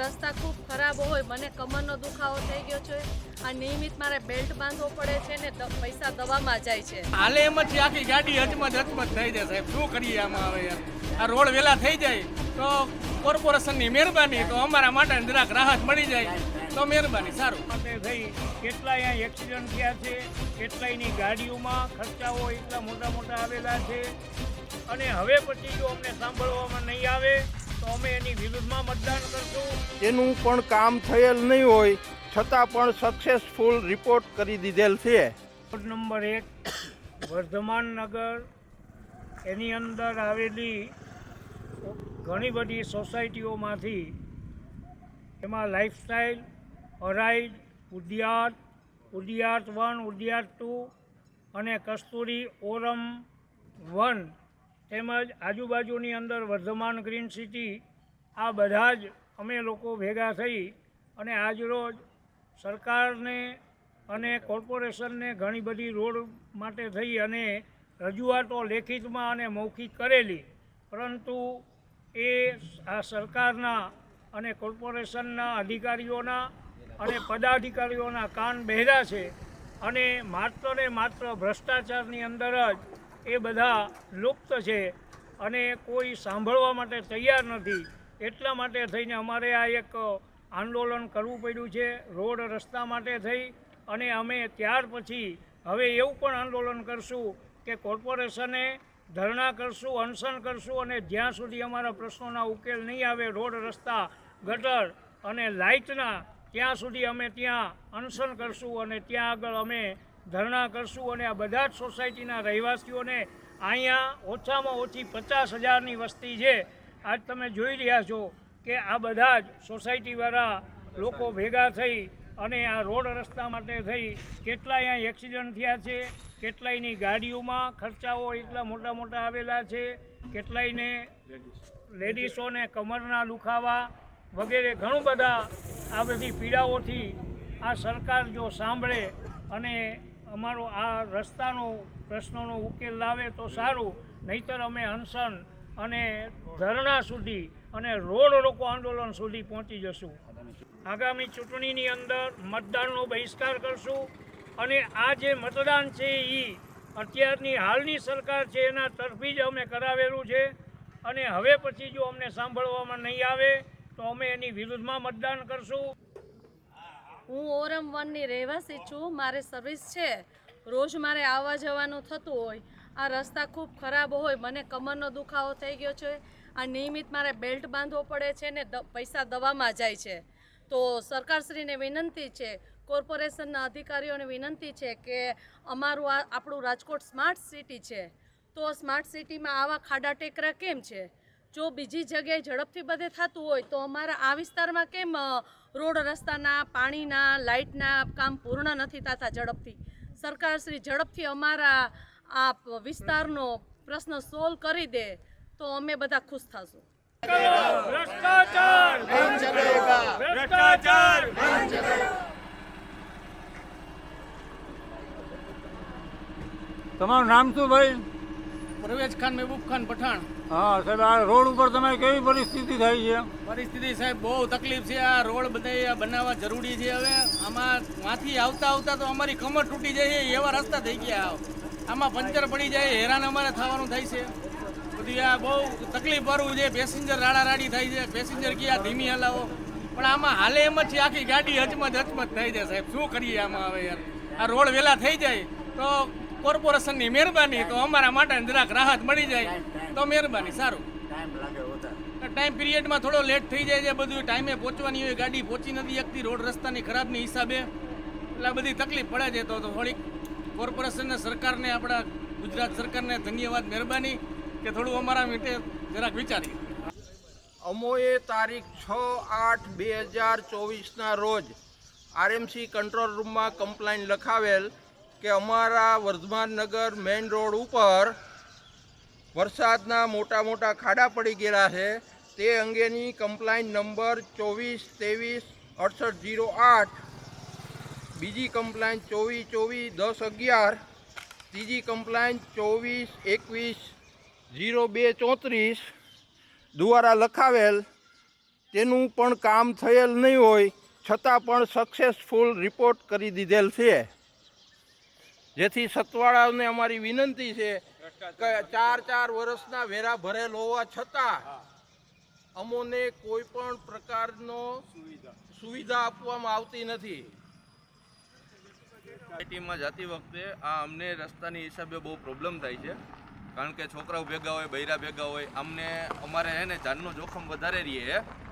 રસ્તા ખૂબ ખરાબ હોય મને કમરનો દુખાવો થઈ ગયો છે. આ નિયમિત મારે બેલ્ટ બાંધવો પડે છે ને પૈસા દવામાં જાય છે. હાલે એમ જ આખી ગાડી હચમત હચમત થઈ જાય સાહેબ. શું કરીએ આમાં હવે યાર? આ રોડ વેલા થઈ જાય તો કોર્પોરેશનની મહેરબાની તો અમારા માટે જરાક રાહત મળી જાય તો મહેરબાની સારું. અને ભાઈ કેટલાય અહીંયા એક્સિડન્ટ થયા છે કેટલાયની ગાડીઓમાં ખર્ચાઓ એટલા મોટા મોટા આવેલા છે. અને હવે પછી જો અમને સાંભળવામાં નહીં આવે તો અમે એની વિરુદ્ધમાં મતદાન કરશું. એનું પણ કામ થયેલ નહીં હોય છતાં પણ સક્સેસફુલ રિપોર્ટ કરી દીધેલ છે. વોર્ડ નંબર એક વર્ધમાન નગર એની અંદર આવેલી ઘણી બધી સોસાયટીઓમાંથી એમાં લાઇફસ્ટાઈલ અરાઈડ ઉદિયાત ઉદિયાત વન ઉદિયાત ટુ અને કસ્તુરી ઓરમ વન તેમજ આજુબાજુની અંદર વર્ધમાન ગ્રીન સિટી, આ બધા જ અમે લોકો ભેગા થઈ અને આજરોજ સરકારને અને કોર્પોરેશનને ઘણી બધી રોડ માટે થઈ અને રજૂઆતો લેખિતમાં અને મૌખિક કરેલી. પરંતુ એ આ સરકારના અને કોર્પોરેશનના અધિકારીઓના અને પદાધિકારીઓના કાન બહેરા છે અને માત્ર ને માત્ર ભ્રષ્ટાચારની અંદર જ એ બધા લુપ્ત છે અને કોઈ સાંભળવા માટે તૈયાર નથી. એટલા માટે થઈને અમારે આ એક આંદોલન કરવું પડ્યું છે, રોડ રસ્તા માટે થઈ અને અમે ત્યાર પછી હવે એવું પણ આંદોલન કરશું કે કોર્પોરેશને ધરણા કરશું, અનશન કરશું અને જ્યાં સુધી અમારા પ્રશ્નોના ઉકેલ નહીં આવે, રોડ રસ્તા, ગટર અને લાઇટના, ત્યાં સુધી અમે ત્યાં અનશન કરશું અને ત્યાં આગળ અમે ધરણા કરશું અને આ બધા જ સોસાયટીના રહેવાસીઓને અહીંયા ઓછામાં ઓછી પચાસ હજારની વસ્તી છે. આજ તમે જોઈ રહ્યા છો કે આ બધા જ સોસાયટીવાળા લોકો ભેગા થઈ અને આ રોડ રસ્તા માટે થઈ કેટલાય અહીંયા એક્સિડન્ટ થયા છે, કેટલાયની ગાડીઓમાં ખર્ચાઓ એટલા મોટા મોટા આવેલા છે, કેટલાયને લેડીસોને કમરના દુખાવા વગેરે ઘણું બધા આ બધી પીડાઓથી આ સરકાર જો સાંભળે અને અમારો આ રસ્તાનો પ્રશ્નોનો ઉકેલ લાવે તો સારું. નહીતર અમે અનશન અને ધરણા સુધી અને રોડ રોકો આંદોલન સુધી પહોંચી જશું. આગામી ચૂંટણીની અંદર મતદાનનો બહિષ્કાર કરશું અને આ જે મતદાન છે એ અત્યારની હાલની સરકાર છે એના તરફી જ અમે કરાવેલું છે. અને હવે પછી જો અમને સાંભળવામાં નહીં આવે તો અમે એની વિરુદ્ધમાં મતદાન કરશું. હું ઓરમ વનની રહેવાસી છું, મારે સર્વિસ છે. રોજ મારે આવવા જવાનું થતું હોય. આ રસ્તા ખૂબ ખરાબ હોય, મને કમરનો દુખાવો થઈ ગયો છે. આ નિયમિત મારે બેલ્ટ બાંધવો પડે છે ને પૈસા દવામાં જાય છે. તો સરકારશ્રીને વિનંતી છે, કોર્પોરેશનના અધિકારીઓને વિનંતી છે કે અમારું આ, આપણું રાજકોટ સ્માર્ટ સિટી છે. તો સ્માર્ટ સિટીમાં આવા ખાડા ટેકરા કેમ છે? જો બીજી જગ્યાએ ઝડપથી બધે થતું હોય તો અમારા આ વિસ્તારમાં કેમ રોડ રસ્તાના પાણીના લાઇટના કામ પૂર્ણ નથી થતા ઝડપથી? સરકારશ્રી ઝડપથી અમારા આ વિસ્તારનો પ્રશ્ન સોલ્વ કરી દે તો અમે બધા ખુશ થશું. ભ્રષ્ટાચાર! ભ્રષ્ટાચાર! તમારું નામ શું ભાઈ? પરવેજ ખાન મહેબૂબ ખાન પઠાણ. હા સાહેબ આ રોડ ઉપર તમે કેવી પરિસ્થિતિ થઈ છે? પરિસ્થિતિ સાહેબ બહુ તકલીફ છે. આ રોડ બધા બનાવવા જરૂરી છે હવે. આમાં માંથી આવતા આવતા તો અમારી કમર તૂટી જાય છે. એવા રસ્તા થઈ ગયા આમાં પંચર પડી જાય હેરાન અમારે થવાનું થાય છે. બધી આ બહુ તકલીફ વાળું છે. પેસેન્જર રાડા રાડી થાય છે. પેસેન્જર ક્યાં ધીમી હલાવો. પણ આમાં હાલે એમ જ છે. આખી ગાડી હચમત અચમત થઈ જાય સાહેબ. શું કરીએ આમાં હવે યાર? આ રોડ વહેલા થઈ જાય. તો કોર્પોરેશનની મહેરબાની તો અમારા માટે જરાક રાહત મળી જાય. તો મહેરબાની સારું. ટાઈમ પિરિયડમાં થોડો લેટ થઈ જાય છે બધું ટાઈમે પહોંચવાની હોય ગાડી પહોંચી નથી શકતી રોડ રસ્તાની ખરાબની હિસાબે. એટલે બધી તકલીફ પડે છે તો તો થોડીક કોર્પોરેશનને સરકારને આપણા ગુજરાત સરકારને ધન્યવાદ મહેરબાની કે થોડું અમારા માટે જરાક વિચારીએ. અમોએ તારીખ છ આઠ બે હજાર ચોવીસના રોજ આરએમસી કંટ્રોલ રૂમમાં કમ્પ્લાઇન લખાવેલ કે અમારા વર્ધમાન નગર મેઇન રોડ ઉપર વરસાદના મોટા મોટા ખાડા પડી ગયેલા છે. તે અંગેની કમ્પ્લાઇન નંબર ચોવીસ, ત્રેવીસ, અડસઠ જીરો આઠ, બીજી કમ્પ્લાઇન ચોવીસ ચોવીસ, દસ, અગિયાર, ત્રીજી કમ્પ્લાઇન ચોવીસ, એકવીસ જીરો બે, ચોત્રીસ દ્વારા લખાવેલ. તેનું પણ કામ થયેલ નહીં હોય, છતાં પણ સક્સેસફુલ રિપોર્ટ કરી દીધેલ છે. જેથી સતવાળાઓને અમારી વિનંતી છે કે ચાર ચાર વર્ષના વેરા ભરેલ હોવા છતાં અમોને કોઈ પણ પ્રકારનો સુવિધા આપવામાં આવતી નથી. સોસાયટીમાં જતી વખતે આ અમને રસ્તાની હિસાબે બહુ પ્રોબ્લેમ થાય છે. કારણ કે છોકરાઓ ભેગા હોય, બૈરા ભેગા હોય, અમને અમારે હે ને જાનનું જોખમ વધારે રહીએ